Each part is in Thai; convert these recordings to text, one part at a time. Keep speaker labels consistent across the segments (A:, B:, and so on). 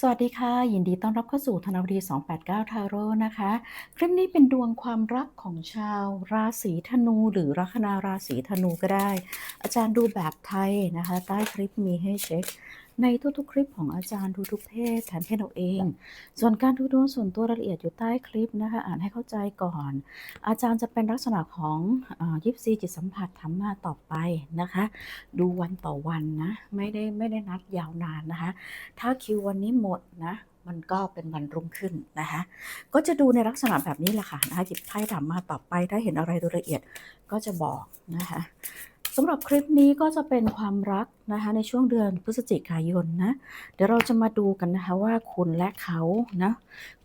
A: สวัสดีค่ะ ยินดีต้อนรับเข้าสู่ธนวดี 289 ทาโร่นะคะ คลิปนี้เป็นดวงความรักของชาวราศีธนู หรือลัคนาราศีธนูก็ได้ อาจารย์ดูแบบไทยนะคะ ใต้คลิปมีให้เช็ค ในทุกๆ คลิปของอาจารย์ทุกๆเพศแทนเพศเราเอง ส่วนการดูดวงส่วนตัวรายละเอียดอยู่ใต้คลิปนะคะอ่านให้เข้าใจก่อน อาจารย์จะเป็นลักษณะของยิปซีจิตสัมผัสธรรมะต่อไปนะคะ ดูวันต่อวันนะไม่ได้ไม่ได้นัดยาวนานนะคะ ถ้าคิววันนี้หมดนะมันก็เป็นวันรุ่งขึ้นนะคะ ก็จะดูในลักษณะแบบนี้แหละค่ะนะคะจิบไพ่ถามมาต่อไป ถ้าเห็นอะไรโดยละเอียดก็จะบอกนะคะ สำหรับคลิปนี้ก็จะเป็นความรักนะคะในช่วงเดือนพฤศจิกายนนะเดี๋ยวเราจะมาดูกันนะคะว่าคุณและเขานะ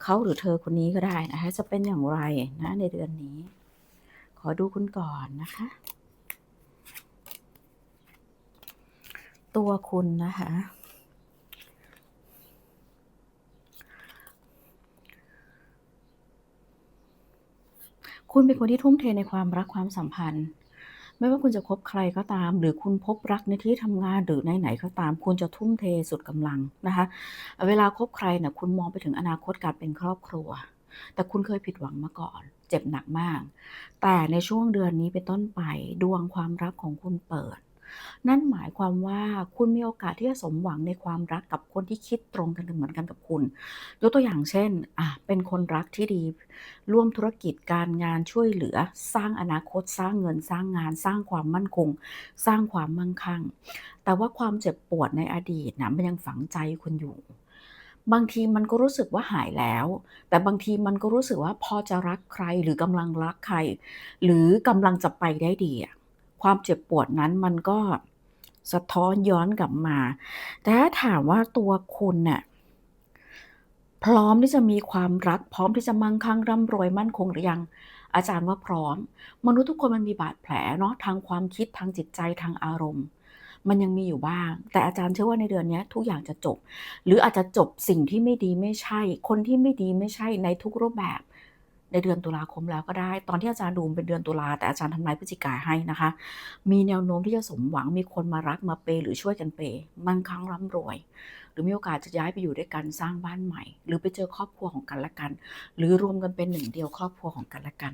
A: เขาหรือเธอคนนี้ก็ได้นะคะจะเป็นอย่างไรนะในเดือนนี้ ขอดูคุณก่อนนะคะ ตัวคุณนะคะคุณเป็นคนที่ทุ่มเทในความรักความสัมพันธ์ ไม่ว่าคุณจะคบใครก็ตาม หรือคุณพบรักในที่ทำงานหรือในไหนก็ตาม คุณจะทุ่มเทสุดกำลังนะคะ เวลาคบใครเนี่ยคุณมองไปถึงอนาคตการเป็นครอบครัว แต่คุณเคยผิดหวังมาก่อน เจ็บหนักมาก แต่ในช่วงเดือนนี้เป็นต้นไปดวงความรักของคุณเปิด นั่นหมายความว่าคุณมีโอกาสที่จะสมหวังในความรักกับคนที่คิดตรงกันเหมือนกันกับคุณ ยกตัวอย่างเช่นอะเป็นคนรักที่ดี ร่วมธุรกิจการงานช่วยเหลือ สร้างอนาคตสร้างเงินสร้างงาน สร้างความมั่นคง สร้างความมั่งคั่ง แต่ว่าความเจ็บปวดในอดีตนะมันยังฝังใจคุณอยู่บางทีมันก็รู้สึกว่าหายแล้ว แต่บางทีมันก็รู้สึกว่าพอจะรักใครหรือกำลังรักใคร หรือกำลังจะไปได้ดีอะ ความเจ็บปวดนั้นมันก็สะท้อนย้อนกลับมา แต่ถ้าถามว่าตัวคุณเนี่ยพร้อมที่จะมีความรัก พร้อมที่จะมั่งคั่งร่ำรวยมั่นคงหรือยัง อาจารย์ว่าพร้อม มนุษย์ทุกคนมันมีบาดแผลเนาะทางความคิดทางจิตใจทางอารมณ์ มันยังมีอยู่บ้าง แต่อาจารย์เชื่อว่าในเดือนนี้ทุกอย่างจะจบ หรืออาจจะจบสิ่งที่ไม่ดีไม่ใช่ คนที่ไม่ดีไม่ใช่ในทุกรูปแบบ ในเดือนตุลาคมแล้วก็ได้ ตอนที่อาจารย์ดูเป็นเดือนตุลาแต่อาจารย์ทำนายพฤศจิกาให้นะคะ มีแนวโน้มที่จะสมหวังมีคนมารักมาเปหรือช่วยกันเปมั่งคั่งร่ำรวย หรือมีโอกาสจะย้ายไปอยู่ด้วยกันสร้างบ้านใหม่ หรือไปเจอครอบครัวของกันและกัน หรือรวมกันเป็นหนึ่งเดียวครอบครัวของกันและกัน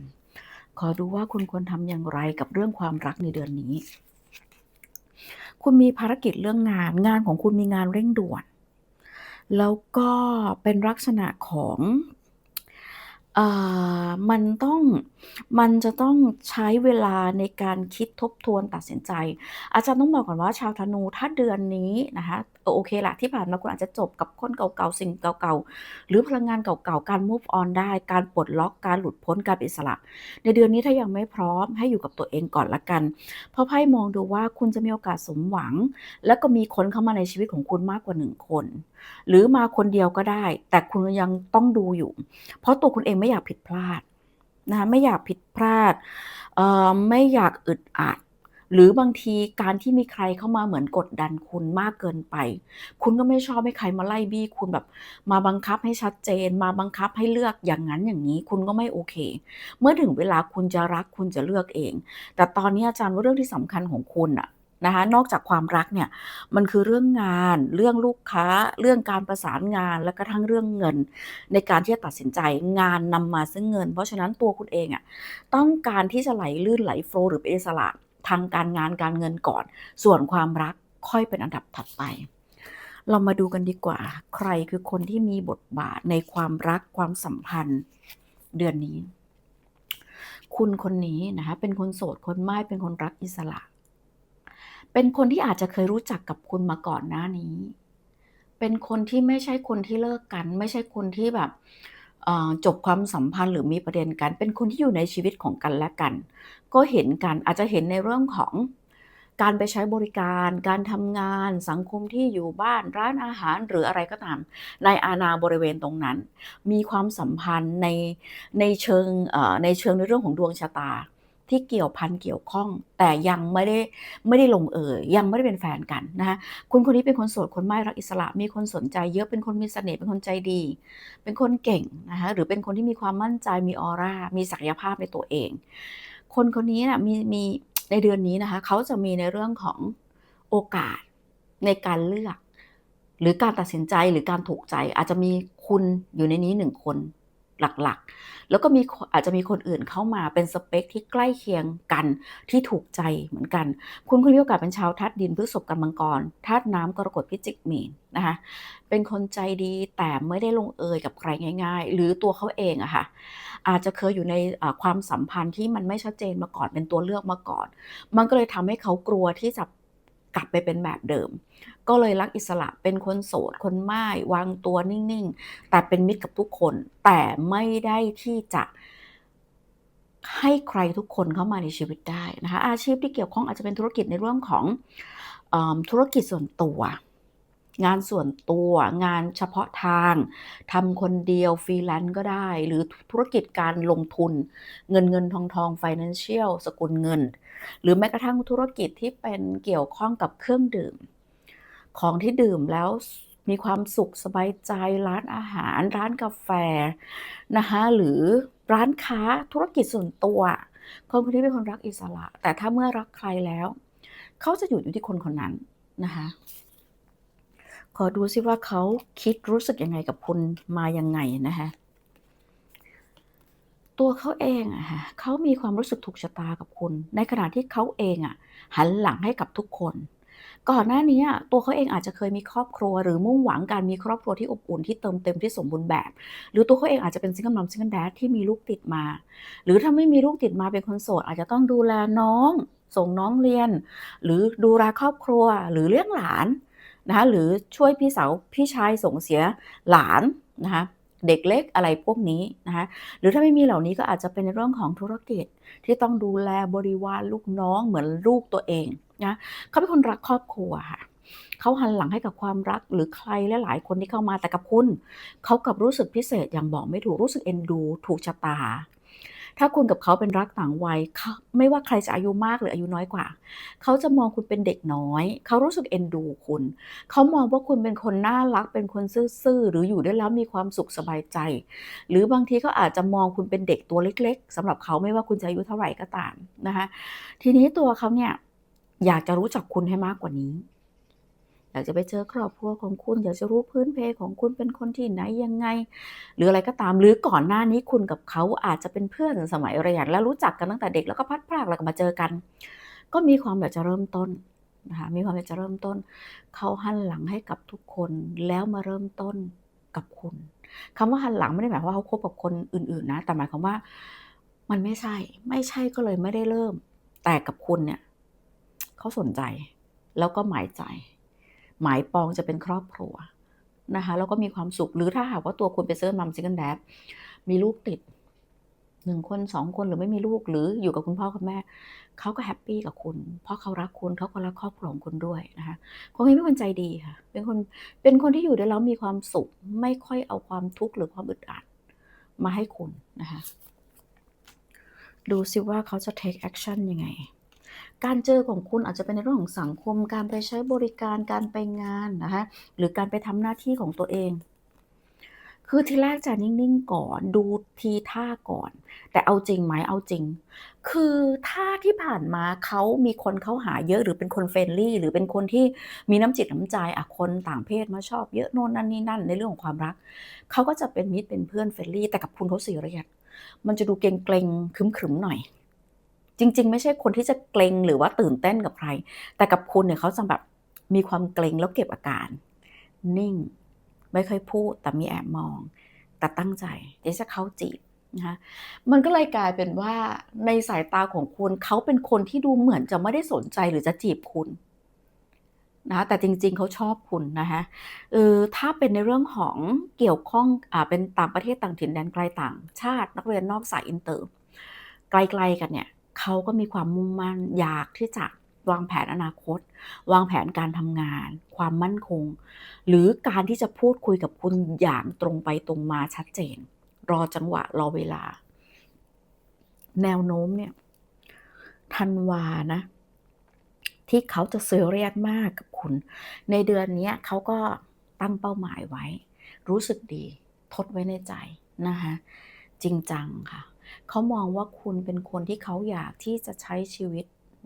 A: ขอดูว่าคุณควรทำอย่างไรกับเรื่องความรักในเดือนนี้ คุณมีภารกิจเรื่องงาน งานของคุณมีงานเร่งด่วนแล้วก็เป็นลักษณะของ มันต้อง มันจะต้องใช้เวลาในการคิดทบทวนตัดสินใจ อาจารย์ต้องบอกก่อนว่า ชาวธนูถ้าเดือนนี้นะคะโอเคละที่ผ่านมาคุณอาจจะจบกับคนเก่าๆสิ่งเก่าๆ หรือพลังงานเก่าๆ การ move on ได้ การปลดล็อกการหลุดพ้นการอิสระ ในเดือนนี้ถ้ายังไม่พร้อมให้อยู่กับตัวเองก่อนละกัน เพราะไพ่มองดูว่าคุณจะมีโอกาสสมหวัง และก็มีคนเข้ามาในชีวิตของคุณมากกว่าหนึ่งคน หรือมาคนเดียวก็ได้ แต่คุณยังต้องดูอยู่ เพราะตัวคุณเองไม่อยากผิดพลาดนะคะไม่อยากผิดพลาดไม่อยากอึดอัด หรือบางทีการที่มีใครเข้ามาเหมือนกดดันคุณมากเกินไป คุณก็ไม่ชอบให้ใครมาไล่บี้คุณแบบ มาบังคับให้ชัดเจน มาบังคับให้เลือกอย่างนั้นอย่างนี้ คุณก็ไม่โอเค เมื่อถึงเวลาคุณจะรักคุณจะเลือกเอง แต่ตอนนี้อาจารย์ว่าเรื่องที่สำคัญของคุณอะนะคะนอกจากความรักเนี่ยมันคือเรื่องงาน เรื่องลูกค้า เรื่องการประสานงาน และก็ทั้งเรื่องเงิน ในการที่จะตัดสินใจงานนำมาซึ่งเงิน เพราะฉะนั้นตัวคุณเองอะ่ะต้องการที่จะไหลลื่นไหลโฟลหรือเป็นอิสระ ทางการงานการเงินก่อน ส่วนความรักค่อยเป็นอันดับถัดไป เรามาดูกันดีกว่า ใครคือคนที่มีบทบาทในความรักความสัมพันธ์เดือนนี้ คุณคนนี้นะคะเป็นคนโสดคนไม่เป็นคนรักอิสระ เป็นคนที่อาจจะเคยรู้จักกับคุณมาก่อนหน้านี้ เป็นคนที่ไม่ใช่คนที่เลิกกัน ไม่ใช่คนที่แบบ จบความสัมพันธ์หรือมีประเด็นกัน เป็นคนที่อยู่ในชีวิตของกันและกัน ก็เห็นกันอาจจะเห็นในเรื่องของการไปใช้บริการ การทำงาน สังคมที่อยู่บ้าน ร้านอาหารหรืออะไรก็ตาม ในอาณาบริเวณตรงนั้น มีความสัมพันธ์ในในเชิงในเชิงในเรื่องของดวงชะตา ที่เกี่ยวพันเกี่ยวข้อง แต่ยังไม่ได้ไม่ได้ลงเอ่ยยังไม่ได้เป็นแฟนกันนะคะคุณคนนี้เป็นคนโสดคนไม่รักอิสระ มีคนสนใจเยอะเป็นคนมีเสน่ห์เป็นคนใจดี เป็นคนเก่งนะคะหรือเป็นคนที่มีความมั่นใจมีออร่ามีศักยภาพในตัวเอง คนคนนี้นะมีมีในเดือนนี้นะคะเขาจะมีในเรื่องของโอกาสในการเลือก หรือการตัดสินใจหรือการถูกใจอาจจะมีคุณอยู่ในนี้หนึ่งคน หลักๆ แล้วก็มีอาจจะมีคนอื่นเข้ามาเป็นสเปคที่ใกล้เคียงกันที่ถูกใจเหมือนกัน คุณคุณมีโอกาสเป็นชาวธาตุดินพฤษภกันมังกรธาตุน้ำกรกฎพิจิกมีนนะคะเป็นคนใจดีแต่ไม่ได้ลงเอยกับใครง่าย ๆ หรือตัวเขาเองอะค่ะอาจจะเคยอยู่ในความสัมพันธ์ที่มันไม่ชัดเจนมาก่อนเป็นตัวเลือกมาก่อน มันก็เลยทำให้เขากลัวที่จะ กลับไปเป็นแบบเดิม ก็เลยรักอิสระเป็นคนโสดคนไม้วางตัวนิ่งๆ แต่เป็นมิตรกับทุกคน แต่ไม่ได้ที่จะให้ใครทุกคนเข้ามาในชีวิตได้นะคะอาชีพที่เกี่ยวข้องอาจจะเป็นธุรกิจในเรื่องของอธุรกิจส่วนตัว งานส่วนตัวงานเฉพาะทางทำคนเดียวฟรีแลนซ์ก็ได้ หรือธุรกิจการลงทุน เงินเงินทองทอง financial สกุลเงิน หรือแม้กระทั่งธุรกิจที่เป็นเกี่ยวข้องกับเครื่องดื่ม ของที่ดื่มแล้วมีความสุขสบายใจร้านอาหาร ร้านกาแฟนะคะหรือร้านค้าธุรกิจส่วนตัว คนคนนี้เป็นคนรักอิสระ แต่ถ้าเมื่อรักใครแล้ว เขาจะอยู่อยู่ที่คนคนนั้นนะคะ ขอดูซิว่าเขาคิดรู้สึกยังไงกับคุณมายังไงนะคะตัวเขาเองอะค่ะเขามีความรู้สึกถูกชะตากับคุณ ในขณะที่เขาเองอะหันหลังให้กับทุกคน ก่อนหน้านี้ตัวเขาเองอาจจะเคยมีครอบครัว หรือมุ่งหวังการมีครอบครัวที่อบอุ่นที่เติมเต็มที่สมบูรณ์แบบ หรือตัวเขาเองอาจจะเป็นซิงเกิลมัมซิงเกิลแดดที่มีลูกติดมา หรือถ้าไม่มีลูกติดมาเป็นคนโสดอาจจะต้องดูแลน้อง ส่งน้องเรียน หรือดูแลครอบครัวหรือเลี้ยงหลาน นะคะหรือช่วยพี่สาวพี่ชายส่งเสียหลานนะคะเด็กเล็กอะไรพวกนี้นะคะหรือถ้าไม่มีเหล่านี้ก็อาจจะเป็นในเรื่องของธุรกิจที่ต้องดูแลบริวารลูกน้องเหมือนลูกตัวเองนะเขาเป็นคนรักครอบครัวค่ะเขาหันหลังให้กับความรักหรือใครและหลายคนที่เข้ามาแต่กับคุณ เขากับรู้สึกพิเศษอย่างบอกไม่ถูกรู้สึกเอ็นดู ถูกชะตา ถ้าคุณกับเขาเป็นรักต่างวัยไม่ว่าใครจะอายุมากหรืออายุน้อยกว่า เขาจะมองคุณเป็นเด็กน้อย เขารู้สึกเอ็นดูคุณ เขามองว่าคุณเป็นคนน่ารัก เป็นคนซื่อๆ หรืออยู่ได้แล้วมีความสุขสบายใจ หรือบางทีก็อาจจะมองคุณเป็นเด็กตัวเล็ก ๆสำหรับเขาไม่ว่าคุณจะอายุเท่าไหร่ก็ตามนะคะ ทีนี้ตัวเขาเนี่ยอยากจะรู้จักคุณให้มากกว่านี้ อยากจะไปเจอครอบครัวของคุณ อยากจะรู้พื้นเพของคุณเป็นคนที่ไหนยังไง หรืออะไรก็ตามหรือก่อนหน้านี้คุณกับเขาอาจจะเป็นเพื่อนสมัยเรียน แล้วรู้จักกันตั้งแต่เด็กแล้วก็พัดพรากแล้วก็มาเจอกัน ก็มีความอยากจะเริ่มต้นนะคะมีความอยากจะเริ่มต้น เขาหันหลังให้กับทุกคนแล้วมาเริ่มต้นกับคุณคำว่าหันหลังไม่ได้หมายว่าเขาคบกับคนอื่น ๆ นะ แต่หมายความว่ามันไม่ใช่ ไม่ใช่ก็เลยไม่ได้เริ่ม แต่กับคุณเนี่ยเขาสนใจ แล้วก็หมายใจ หมายปองจะเป็นครอบครัวนะคะแล้วก็มีความสุขหรือถ้าหากว่าตัวคุณเป็นเซิร์ฟมัมซิงเกิลแดดมีลูกติดหนึ่งคนสองคนหรือไม่มีลูกหรืออยู่กับคุณพ่อคุณแม่เขาก็แฮปปี้กับคุณ เพราะเขารักคุณเขาก็รักครอบครัวของคุณด้วยนะคะคนนี้เป็นคนใจดีค่ะ เป็นคนเป็นคนที่อยู่ด้วยแล้วมีความสุข ไม่ค่อยเอาความทุกข์หรือความอึดอัดมาให้คุณนะคะดูซิว่าเขาจะ take action ยังไง การเจอของคุณอาจจะเป็นในเรื่องของสังคม การไปใช้บริการการไปงานนะคะหรือการไปทำหน้าที่ของตัวเอง คือทีแรกจะนิ่งๆก่อนดูทีท่าก่อน แต่เอาจริงไหมเอาจริง คือถ้าที่ผ่านมาเขามีคนเขาหาเยอะหรือเป็นคนเฟรนลี่ หรือเป็นคนที่มีน้ำจิตน้ำใจอะคนต่างเพศมาชอบเยอะโน่นนั่นนี่นั่น ในเรื่องของความรักเขาก็จะเป็นมิตรเป็นเพื่อนเฟรนลี่ แต่กับคุณเขาเสียเรียดมันจะดูเกรงเกรงขึ้มๆหน่อย จริง ๆ ไม่ใช่คนที่จะเกรงหรือว่าตื่นเต้นกับใคร แต่กับคุณเนี่ยเขาจะแบบมีความเกรงแล้วเก็บอาการ นิ่ง ไม่ค่อยพูดแต่มีแอบมอง แต่ตั้งใจที่จะเข้าจีบนะคะมันก็เลยกลายเป็นว่าในสายตาของคุณเขาเป็นคนที่ดูเหมือนจะไม่ได้สนใจหรือจะจีบคุณนะแต่จริงๆเขาชอบคุณนะคะเออถ้าเป็นในเรื่องของเกี่ยวข้องอ่าเป็นต่างประเทศต่างถิ่นแดนไกลต่าง ชาตินักเรียนนอกสายอินเตอร์ ไกลๆกันเนี่ย เขาก็มีความมุ่งมั่นอยากที่จะวางแผนอนาคต วางแผนการทำงาน ความมั่นคง หรือการที่จะพูดคุยกับคุณอย่างตรงไปตรงมาชัดเจน รอจังหวะรอเวลา แนวโน้มเนี่ยทันวานะ ที่เขาจะเซเรียสมากกับคุณ ในเดือนนี้เขาก็ตั้งเป้าหมายไว้ รู้สึกดี ทดไว้ในใจนะคะจริงจังค่ะ เขามองว่าคุณเป็นคนที่เขาอยากที่จะใช้ชีวิต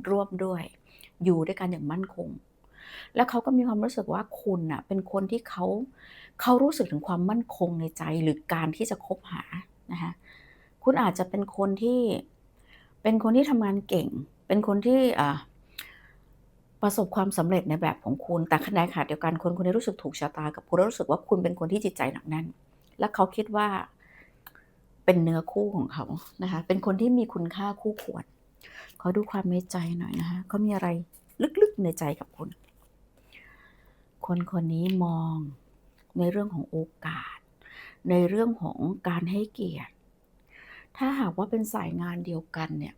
A: ร่วมด้วย อยู่ด้วยกันอย่างมั่นคง แล้วเขาก็มีความรู้สึกว่าคุณน่ะเป็นคนที่เขาเขารู้สึกถึงความมั่นคงในใจหรือการที่จะคบหานะคะคุณอาจจะเป็นคนที่เป็นคนที่ทำงานเก่ง เป็นคนที่อ่าประสบความสำเร็จในแบบของคุณ แต่ขณะขณะเดียวกันคนคนนี้รู้สึกถูกชะตากับคุณรู้สึกว่าคุณเป็นคนที่จิตใจหนักแน่น และเขาคิดว่า เป็นเนื้อคู่ของเขานะคะ เป็นคนที่มีคุณค่าคู่ควรขอดูความในใจหน่อยนะคะเขามีอะไรลึกๆในใจกับคุณ คนคนนี้มองในเรื่องของโอกาส ในเรื่องของการให้เกียรติ ถ้าหากว่าเป็นสายงานเดียวกันเนี่ย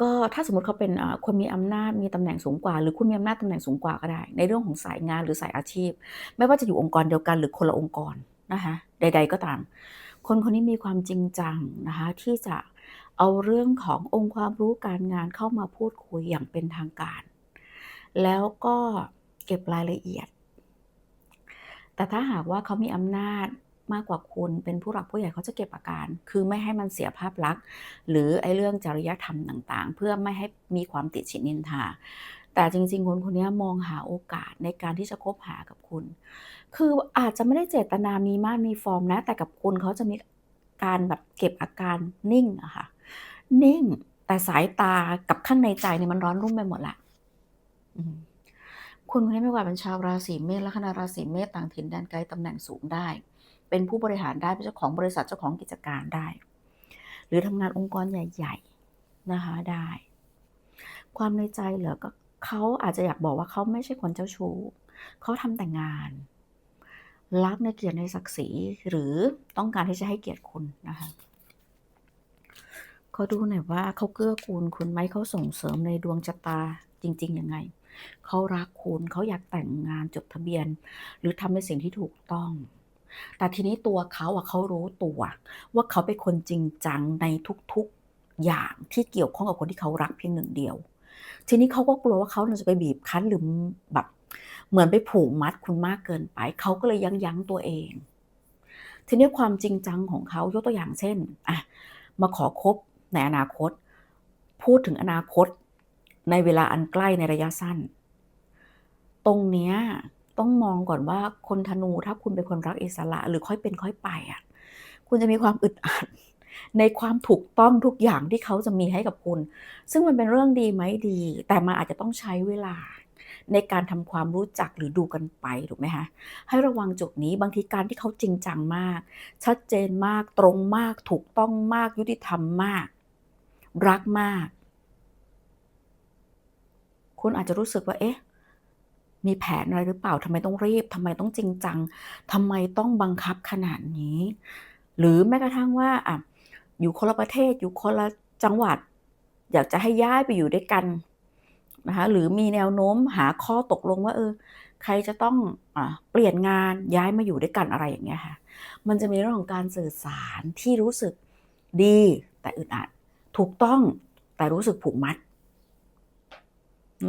A: ก็ถ้าสมมติเขาเป็นคนมีอำนาจมีตำแหน่งสูงกว่า หรือคุณมีอำนาจตำแหน่งสูงกว่าก็ได้ ในเรื่องของสายงานหรือสายอาชีพ ไม่ว่าจะอยู่องค์กรเดียวกัน หรือคนละองค์กรนะคะ ใด ๆ ก็ตาม คนคนนี้มีความจริงจังนะคะที่จะเอาเรื่องขององค์ความรู้การงานเข้ามาพูดคุยอย่างเป็นทางการ แล้วก็เก็บรายละเอียด แต่ถ้าหากว่าเขามีอำนาจมากกว่าคุณเป็นผู้หลักผู้ใหญ่เขาจะเก็บอาการ คือไม่ให้มันเสียภาพลักษณ์ หรือไอ้เรื่องจริยธรรมต่างๆ เพื่อไม่ให้มีความติดฉินนินทา แต่จริง ๆ คนคนนี้มองหาโอกาสในการที่จะคบหากับคุณ คืออาจจะไม่ได้เจตนามีมาดมีฟอร์มนะ แต่กับคุณเขาจะมีการแบบเก็บอาการนิ่งอะค่ะ นิ่ง แต่สายตากับข้างในใจเนี่ยมันร้อนรุ่มไปหมดแล้วอืมคุณคนนี้ไม่ว่าเป็นชาวราศีเมษลัคนาราศีเมษต่างถิ่นแดนไกลตำแหน่งสูงได้ เป็นผู้บริหารได้เป็นเจ้าของบริษัทเจ้าของกิจการได้ หรือทำงานองค์กรใหญ่ ๆ นะคะได้ ความในใจเหรอก็ เขาอาจจะอยากบอกว่าเขาไม่ใช่คนเจ้าชู้เขาทำแต่งาน รักในเกียรติในศักดิ์ศรีหรือต้องการที่จะให้เกียรติคุณนะคะเขอดูหน่อยว่าเขาเกื้อกูลคุณไหมเขาส่งเสริมในดวงชะตาจริงๆยังไงเขารักคุณเขาอยากแต่งงานจดทะเบียน หรือทำในสิ่งที่ถูกต้อง แต่ทีนี้ตัวเขาอะเขารู้ตัว ว่าเขาเป็นคนจริงจังในทุกๆอย่างที่เกี่ยวข้องกับคนที่เขารักเพียงหนึ่งเดียว ทีนี้เขาก็กลัวว่าเขาจะไปบีบคั้นหรือแบบเหมือนไปผูกมัดคุณมากเกินไป เขาก็เลยยั้งๆตัวเอง ทีนี้ความจริงจังของเขายกตัวอย่างเช่นอะมาขอคบในอนาคต พูดถึงอนาคต ในเวลาอันใกล้ในระยะสั้น ตรงเนี้ยต้องมองก่อนว่าคนธนูถ้าคุณเป็นคนรักอิสระ หรือค่อยเป็นค่อยไปอะคุณจะมีความอึดอัด ในความถูกต้องทุกอย่างที่เขาจะมีให้กับคุณ ซึ่งมันเป็นเรื่องดีไหมดี แต่มันอาจจะต้องใช้เวลา ในการทำความรู้จักหรือดูกันไปถูกไหมคะให้ระวังจุดนี้บางทีการที่เขาจริงจังมาก ชัดเจนมากตรงมาก ถูกต้องมาก ยุติธรรมมาก รักมาก คุณอาจจะรู้สึกว่าเอ๊ะมีแผนอะไรหรือเปล่าทำไมต้องรีบทำไมต้องจริงจังทำไมต้องบังคับขนาดนี้ หรือแม้กระทั่งว่าอะ อยู่คนละประเทศอยู่คนละจังหวัด อยากจะให้ย้ายไปอยู่ด้วยกันนะคะหรือมีแนวโน้มหาข้อตกลงว่าเออ ใครจะต้องอเปลี่ยนงานย้ายมาอยู่ด้วยกันอะไรอย่างเงี้ยค่ะ มันจะมีเรื่องของการสื่อสารที่รู้สึกดีแต่อึดอัดถูกต้องแต่รู้สึกผูกมัด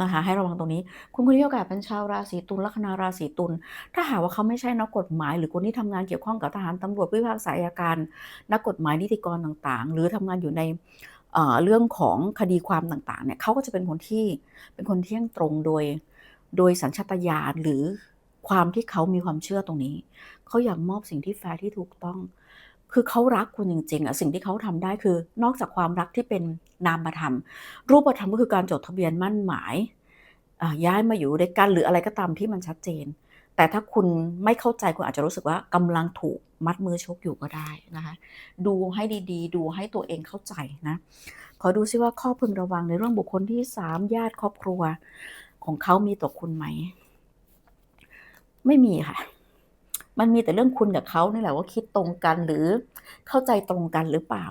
A: นะคะให้ระวังตรงนี้ คุณคนนี้โอกาสเป็นชาวราศีตุลลัคนาราศีตุลถ้าหากว่าเขาไม่ใช่นักกฎหมาย หรือคนที่ทำงานเกี่ยวข้องกับทหารตำรวจผู้พิพากษาอัยการ นักกฎหมายนิติกรต่างๆ หรือทำงานอยู่ในเอ่อเรื่องของคดีความต่างๆเนี่ยเขาก็จะเป็นคนที่เป็นคนเที่ยงตรงโดย โดยสัญชาตญาณหรือความที่เขามีความเชื่อตรงนี้ เขาอยากมอบสิ่งที่แฟร์ที่ถูกต้อง คือเขารักคุณจริงๆอะสิ่งที่เขาทำได้คือนอกจากความรักที่เป็นนามธรรม รูปธรรมก็คือการจดทะเบียนมั่นหมายย้ายมาอยู่ด้วยกันหรืออะไรก็ตามที่มันชัดเจน แต่ถ้าคุณไม่เข้าใจคุณอาจจะรู้สึกว่ากำลังถูกมัดมือชกอยู่ก็ได้นะคะดูให้ดีๆ ดูให้ตัวเองเข้าใจนะขอดูซิว่าข้อพึงระวังในเรื่องบุคคลที่3ญาติครอบครัว ของเขามีต่อคุณไหม ไม่มีค่ะ มันมีแต่เรื่องคุณกับเขานี่แหละว่าคิดตรงกันหรือเข้าใจตรงกันหรือเปล่า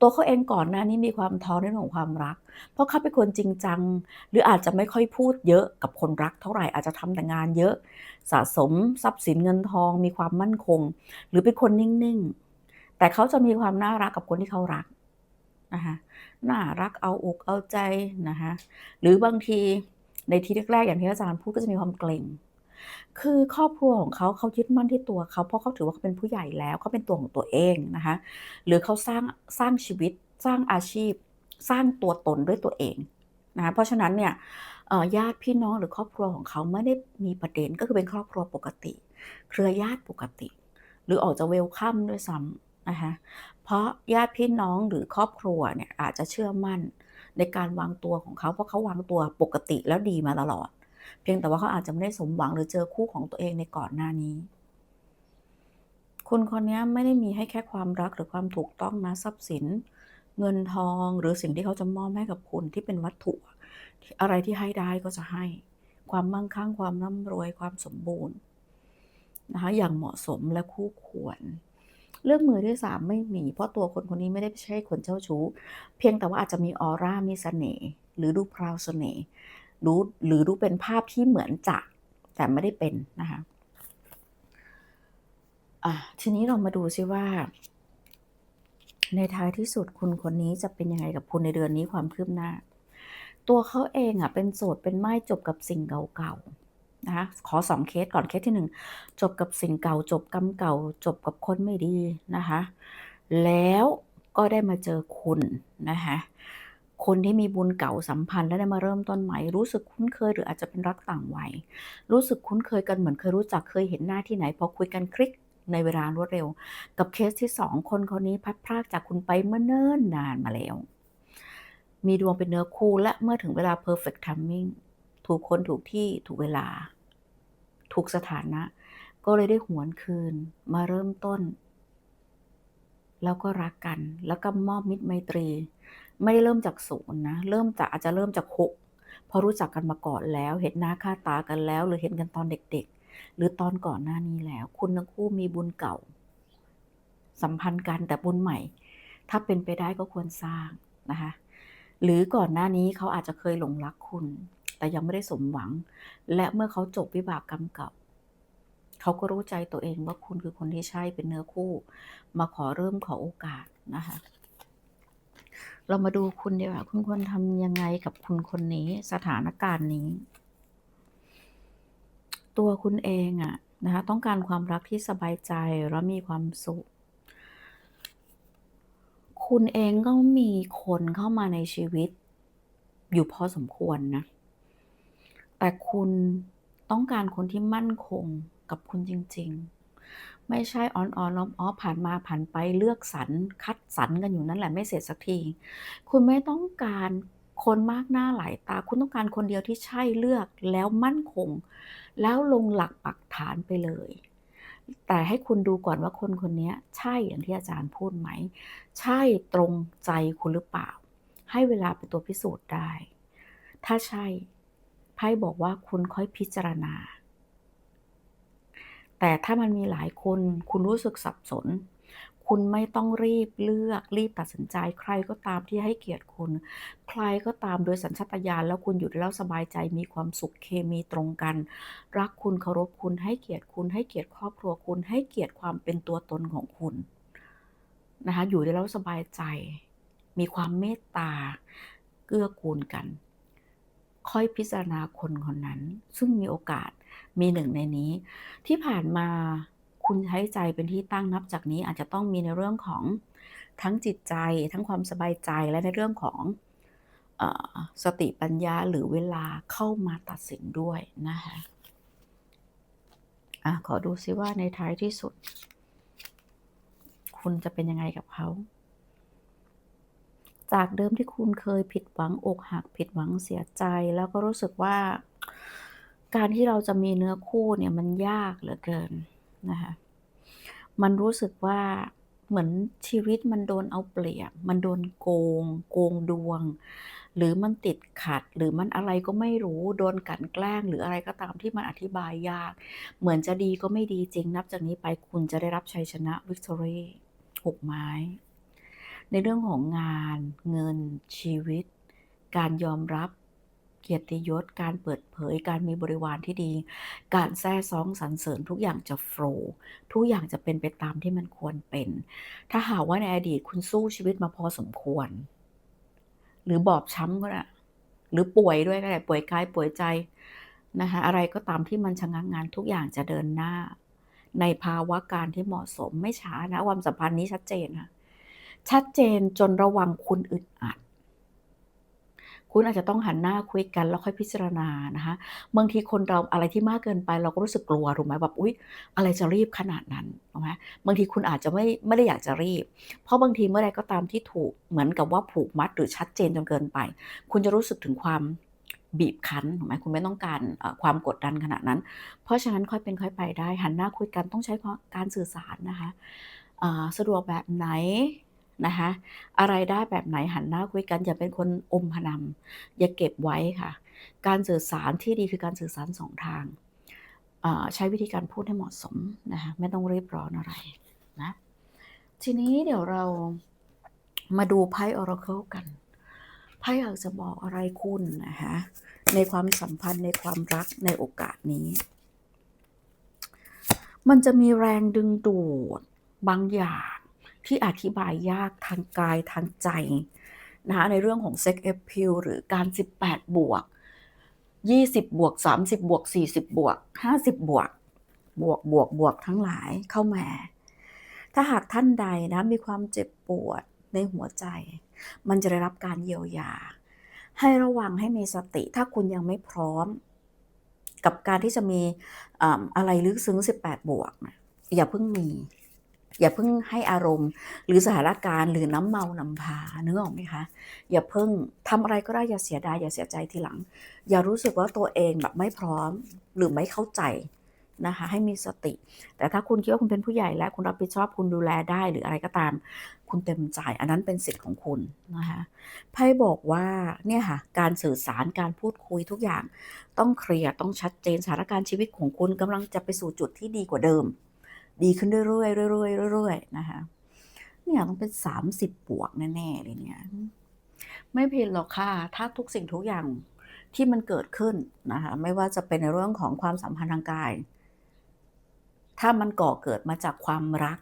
A: ตัวเขาเองก่อนหน้านี้มีความท้อในเรื่องของความรัก เพราะเขาเป็นคนจริงจัง หรืออาจจะไม่ค่อยพูดเยอะกับคนรักเท่าไหร่อาจจะทำแต่งานเยอะ สะสมทรัพย์สินเงินทอง มีความมั่นคง หรือเป็นคนนิ่งๆ แต่เขาจะมีความน่ารักกับคนที่เขารักนะคะน่ารักเอาอกเอาใจนะคะหรือบางทีในทีแรกๆอย่างที่อาจารย์พูดก็จะมีความเกร็ง คือครอบครัวของเขาเขายึดมั่นที่ตัวเขาเพราะเขาถือว่าเขาเป็นผู้ใหญ่แล้วเขาเป็นตัวของตัวเองนะคะหรือเขาสร้างสร้างชีวิตสร้างอาชีพ สร้างตัวตนด้วยตัวเองนะะเพราะฉะนั้นเนี่ยญาติพี่น้องหรือครอบครัวของเขาไม่ได้มีประเด็นก็คือเป็นครอบครัวปกติ เครือญาติปกติ หรือออกจะเวลคัมด้วยซ้ำนะคะเพราะญาติพี่น้องหรือครอบครัวเนี่ยอาจจะเชื่อมั่นในการวางตัวของเขาเพราะเขาวางตัวปกติแล้วดีมาตลอด เพียงแต่ว่าเขาอาจจะไม่ได้สมหวังหรือเจอคู่ของตัวเองในก่อนหน้านี้ คุณคนนี้ไม่ได้มีให้แค่ความรักหรือความถูกต้องนะทรัพย์สิน เงินทองหรือสิ่งที่เขาจะมอบให้กับคุณที่เป็นวัตถุ อะไรที่ให้ได้ก็จะให้ ความมั่งคั่งความร่ำรวยความสมบูรณ์นะคะอย่างเหมาะสมและคู่ควรเรื่องมือที่3ไม่มี เพราะตัวคนคนนี้ไม่ได้ใช่คนเจ้าชู้ เพียงแต่ว่าอาจจะมีออร่ามีเสน่ห์หรือดูพราวเสน่ห์ รู้หรือดูเป็นภาพที่เหมือนจะแต่ไม่ได้เป็นนะคะอ่าทีนี้เรามาดูซิว่า ในท้ายที่สุดคุณคนนี้จะเป็นยังไงกับคุณในเดือนนี้ความคืบหน้า ตัวเขาเองอะเป็นโสดเป็นไม่ายจบกับสิ่งเก่าๆนะคะขอ2เคสก่อนเคสที่1จบกับสิ่งเก่า จบกรรมเก่า จบกับคนไม่ดีนะคะ แล้วก็ได้มาเจอคุณนะคะ คนที่มีบุญเก่าสัมพันธ์และได้มาเริ่มต้นใหม่ รู้สึกคุ้นเคยหรืออาจจะเป็นรักต่างวัย รู้สึกคุ้นเคยกันเหมือนเคยรู้จักเคยเห็นหน้าที่ไหนพอคุยกันคลิกในเวลารวดเร็ว กับเคสที่ 2 คนคนนี้พัดพรากจากคุณไปเมื่อเนิ่นนานมาแล้ว มีดวงเป็นเนื้อคู่และเมื่อถึงเวลาเพอร์เฟกต์ไทมมิงถูกคนถูกที่ถูกเวลา ถูกสถานะ ก็เลยได้หวนคืนมาเริ่มต้น แล้วก็รักกัน แล้วก็มอบมิตรไมตรี ไม่ได้เริ่มจาก0นย์นะ เริ่มจากอาจจะเริ่มจาก6เพราะรู้จักกันมาก่อนแล้ว เห็นหน้าค่าตากันแล้ว หรือเห็นกันตอนเด็กๆ หรือตอนก่อนหน้านี้แล้ว คุณทั้งคู่มีบุญเก่า สัมพันธ์กันแต่บุญใหม่ ถ้าเป็นไปได้ก็ควรสร้างนะคะ หรือก่อนหน้านี้เขาอาจจะเคยหลงรักคุณ แต่ยังไม่ได้สมหวัง และเมื่อเขาจบวิบากกรรมเก่าเขาก็รู้ใจตัวเองว่าคุณคือคนที่ใช่เป็นเนื้อคู่ มาขอเริ่มขอโอกาสนะคะ เรามาดูคุณดีกว่าคุณควรทำยังไงกับคุณคนนี้สถานการณ์นี้ ตัวคุณเองอะนะคะต้องการความรักที่สบายใจและมีความสุข คุณเองก็มีคนเข้ามาในชีวิต อยู่พอสมควรนะ แต่คุณต้องการคนที่มั่นคงกับคุณจริง ๆ ไม่ใช่อ่อนๆออฟๆผ่านมาผ่านไปเลือกสรรคัดสรรกันอยู่นั่นแหละไม่เสร็จสักที คุณไม่ต้องการคนมากหน้าหลายตา คุณต้องการคนเดียวที่ใช่เลือกแล้วมั่นคง แล้วลงหลักปักฐานไปเลย แต่ให้คุณดูก่อนว่าคนคนนี้ใช่อย่างที่อาจารย์พูดไหม ใช่ตรงใจคุณหรือเปล่า ให้เวลาเป็นตัวพิสูจน์ได้ ถ้าใช่ไพ่บอกว่าคุณค่อยพิจารณา แต่ถ้ามันมีหลายคน คุณรู้สึกสับสน คุณไม่ต้องรีบเลือกรีบตัดสินใจ ใครก็ตามที่ให้เกียรติคุณ ใครก็ตามโดยสัญชาตญาณแล้วคุณอยู่แล้วสบายใจมีความสุขเคมีตรงกัน รักคุณเคารพคุณให้เกียรติคุณ ให้เกียรติครอบครัวคุณ ให้เกียรติความเป็นตัวตนของคุณนะคะอยู่แล้วสบายใจ มีความเมตตาเกื้อกูลกัน ค่อยพิจารณาคนคนนั้น ซึ่งมีโอกาสมีหนึ่งในนี้ ที่ผ่านมาคุณใช้ใจเป็นที่ตั้งนับจากนี้อาจจะต้องมีในเรื่องของทั้งจิตใจทั้งความสบายใจและในเรื่องของอสติปัญญาหรือเวลาเข้ามาตัดสินด้วยนะคะอ่าขอดูซิว่าในท้ายที่สุด คุณจะเป็นยังไงกับเขา จากเดิมที่คุณเคยผิดหวังอกหัก ผิดหวังเสียใจ แล้วก็รู้สึกว่า การที่เราจะมีเนื้อคู่เนี่ยมันยากเหลือเกินนะคะมันรู้สึกว่าเหมือนชีวิตมันโดนเอาเปรียบ มันโดนโกง โกงดวง หรือมันติดขัด หรือมันอะไรก็ไม่รู้ โดนกลั่นแกล้ง หรืออะไรก็ตามที่มันอธิบายยาก เหมือนจะดีก็ไม่ดีจริง นับจากนี้ไปคุณจะได้รับชัยชนะ Victory 6ไม้ ในเรื่องของงาน เงิน ชีวิต การยอมรับ เกียรติยศ การเปิดเผย การมีบริวารที่ดี การแซ่ซ้องสรรเสริญทุกอย่างจะโฟลว์ทุกอย่างจะเป็นไปตามที่มันควรเป็น ถ้าหากว่าในอดีตคุณสู้ชีวิตมาพอสมควร หรือบอบช้ำก็ได้หรือป่วยด้วยก็ได้ป่วยกายป่วยใจนะคะอะไรก็ตามที่มันชะงักงันทุกอย่างจะเดินหน้า ในภาวะการที่เหมาะสมไม่ช้านะความสัมพันธ์นี้ชัดเจนค่ะ ชัดเจนจนระวังคุณอึดอัด คุณอาจจะต้องหันหน้าคุยกันแล้วค่อยพิจารณานะคะบางทีคนเราอะไรที่มากเกินไปเราก็รู้สึกกลัวถูกไหมแบบอุ๊ย อะไรจะรีบขนาดนั้นถูกไหมบางทีคุณอาจจะไม่ไม่ได้อยากจะรีบ เพราะบางทีเมื่อใดก็ตามที่ถูกเหมือนกับว่าผูกมัดหรือชัดเจนจนเกินไป คุณจะรู้สึกถึงความบีบคั้นถูกไหมคุณไม่ต้องการความกดดันขนาดนั้น เพราะฉะนั้นค่อยเป็นค่อยไปได้ หันหน้าคุยกันต้องใช้การสื่อสารนะคะอ่าสะดวกแบบไหน นะคะอะไรได้แบบไหนหันหน้าคุยกัน อย่าเป็นคนอมพนำอย่าเก็บไว้ค่ะ การสื่อสารที่ดีคือการสื่อสารสองทางใช้วิธีการพูดให้เหมาะสมนะคะไม่ต้องรีบร้อนอะไรนะทีนี้เดี๋ยวเรามาดูไพ่ Oracle กันไพ่อยากจะบอกอะไรคุณนะคะในความสัมพันธ์ในความรักในโอกาสนี้ มันจะมีแรงดึงดูดบางอย่าง ที่อธิบายยากทางกายทางใจนะคะในเรื่องของ sex appeal หรือการ 18 บวก 20 บวก 30 บวก 40 บวก 50 บวก บวกบวกบวกทั้งหลายเข้ามา ถ้าหากท่านใดนะมีความเจ็บปวดในหัวใจ มันจะได้รับการเยียวยา ให้ระวังให้มีสติถ้าคุณยังไม่พร้อม กับการที่จะมีอะไรลึกซึ้ง 18 บวกนะอย่าเพิ่งมี อย่าเพิ่งให้อารมณ์ หรือสถานการณ์หรือน้ำเมานำพานึกออกไหมคะอย่าเพิ่งทำอะไรก็ได้อย่าเสียดายอย่าเสียใจทีหลัง อย่ารู้สึกว่าตัวเองแบบไม่พร้อมหรือไม่เข้าใจนะคะให้มีสติ แต่ถ้าคุณคิดว่าคุณเป็นผู้ใหญ่และคุณรับผิดชอบคุณดูแลได้หรืออะไรก็ตาม คุณเต็มใจอันนั้นเป็นสิทธิ์ของคุณนะคะไพ่บอกว่าเนี่ยค่ะการสื่อสารการพูดคุยทุกอย่าง ต้องเคลียร์ต้องชัดเจนสถานการณ์ชีวิตของคุณกำลังจะไปสู่จุดที่ดีกว่าเดิม ดีขึ้นเรื่อยๆเรื่อยๆเรื่อยๆนะคะเนี่ยต้องเป็น 30 บวกแน่ๆเลยเนี่ย ไม่ผิดหรอกค่ะ ถ้าทุกสิ่งทุกอย่างที่มันเกิดขึ้นนะคะไม่ว่าจะเป็นในเรื่องของความสัมพันธ์ทางกาย ถ้ามันก่อเกิดมาจากความรัก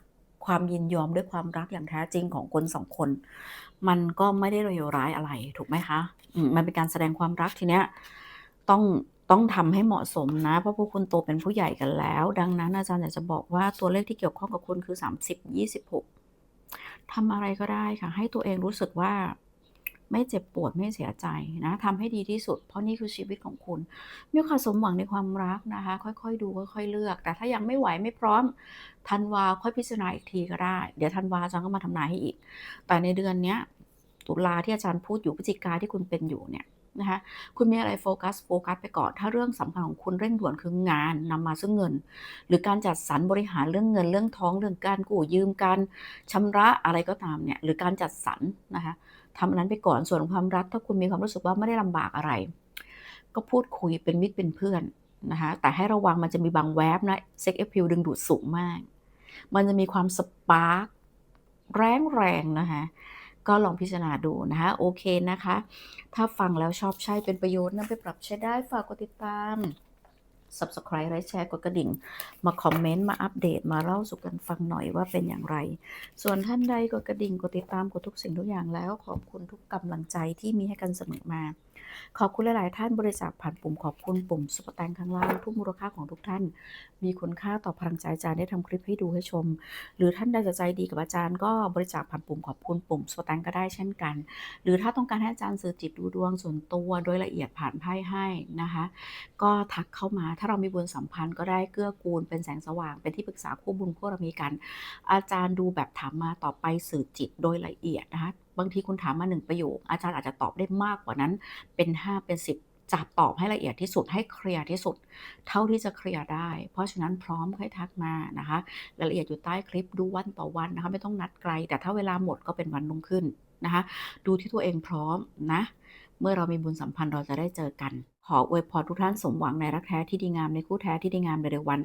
A: ความยินยอมด้วยความรักอย่างแท้จริงของคนสองคน มันก็ไม่ได้เลวร้ายอะไรถูกไหมคะ มันเป็นการแสดงความรักทีเนี้ยต้อง ต้องทำให้เหมาะสมนะ เพราะพวกคุณโตเป็นผู้ใหญ่กันแล้ว ดังนั้นอาจารย์อยากจะบอกว่าตัวเลขที่เกี่ยวข้องกับคุณคือ 30 26ทำอะไรก็ได้ค่ะ ให้ตัวเองรู้สึกว่าไม่เจ็บปวดไม่เสียใจนะทำให้ดีที่สุด เพราะนี่คือชีวิตของคุณ มีโอกาสสมหวังในความรักนะคะ ค่อยๆ ดูค่อยๆเลือก แต่ถ้ายังไม่ไหวไม่พร้อมธันวาค่อยพิจารณาอีกทีก็ได้ เดี๋ยวธันวาอาจารย์ก็มาทำนายให้อีก แต่ในเดือนนี้ตุลาที่อาจารย์พูดอยู่พฤศจิกาที่คุณเป็นอยู่เนี่ย นะคะคุณมีอะไรโฟกัสโฟกัสไปก่อน ถ้าเรื่องสำคัญของคุณเร่งด่วนคืองานนำมาซึ่งเงิน หรือการจัดสรรบริหารเรื่องเงินเรื่องท้องเรื่องการกู้ยืมการชำระอะไรก็ตามเนี่ยหรือการจัดสรรนะคะทำอันนั้นไปก่อนส่วนความรักถ้าคุณมีความรู้สึกว่าไม่ได้ลำบากอะไร ก็พูดคุยเป็นมิตรเป็นเพื่อนนะคะแต่ให้ระวังมันจะมีบางแวบนะเซ็กเอพิลดึงดูดสูงมาก มันจะมีความสปาร์กแรงแรงนะคะ ก็ลองพิจารณาดูนะคะโอเคนะคะ ถ้าฟังแล้วชอบใช้เป็นประโยชน์นำไปปรับใช้ได้ฝากกดติดตาม subscribe ไลค์แชร์กดกระดิ่ง มาคอมเมนต์ มาอัปเดตมาเล่าสู่กันฟังหน่อยว่าเป็นอย่างไร ส่วนท่านใดกดกระดิ่งกดติดตามกดทุกสิ่งทุกอย่างแล้วขอบคุณทุกกำลังใจที่มีให้กันเสมอมา ขอบคุณหลาย ๆ ท่านบริจาคผ่านปุ่มขอบคุณปุ่มสุปแตงข้างล่างทุกมูลค่าของทุกท่าน มีคุณค่าต่อพลังใจอาจารย์ได้ทำคลิปให้ดูให้ชม หรือท่านใดจะใจดีกับอาจารย์ ก็บริจาคผ่านปุ่มขอบคุณปุ่มสุปแตงก็ได้เช่นกัน หรือถ้าต้องการให้อาจารย์สื่อจิตดูดวงส่วนตัวโดยละเอียดผ่านไพ่ให้นะคะ ก็ทักเข้ามาถ้าเรามีบุญสัมพันธ์ก็ได้เกื้อกูลเป็นแสงสว่างเป็นที่ปรึกษาคู่บุญคู่เรามีกัน อาจารย์ดูแบบถามมาต่อไปสื่อจิตโดยละเอียดนะคะ บางทีคุณถามมาหนึ่งประโยค อาจารย์อาจจะตอบได้มากกว่านั้น เป็น 5 เป็น 10จับตอบให้ละเอียดที่สุดให้เคลียร์ที่สุด เท่าที่จะเคลียร์ได้ เพราะฉะนั้นพร้อมค่อยทักมานะคะรายละเอียดอยู่ใต้คลิปดูวันต่อวันนะคะไม่ต้องนัดไกล แต่ถ้าเวลาหมดก็เป็นวันลุ่งขึ้นนะคะ ดูที่ตัวเองพร้อมนะ เมื่อเรามีบุญสัมพันธ์เราจะได้เจอกัน ขออวยพรทุกท่านสมหวังในรักแท้ที่ดีงามในคู่แท้ที่ดีงามในเร็ววัน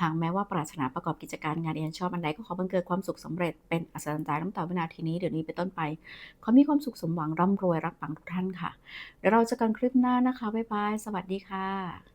A: หากแม้ว่าปรารถนาประกอบกิจการงานเรียนชอบอันใดก็ขอบังเกิดความสุขสำเร็จเป็นอัศจรรย์ใจตั้งแต่วินาทีนี้เดี๋ยวนี้เป็นต้นไป ขอมีความสุขสมหวังร่ำรวยรักปังทุกท่านค่ะ เดี๋ยวเราจะกันคลิปหน้านะคะบ๊ายบายสวัสดีค่ะ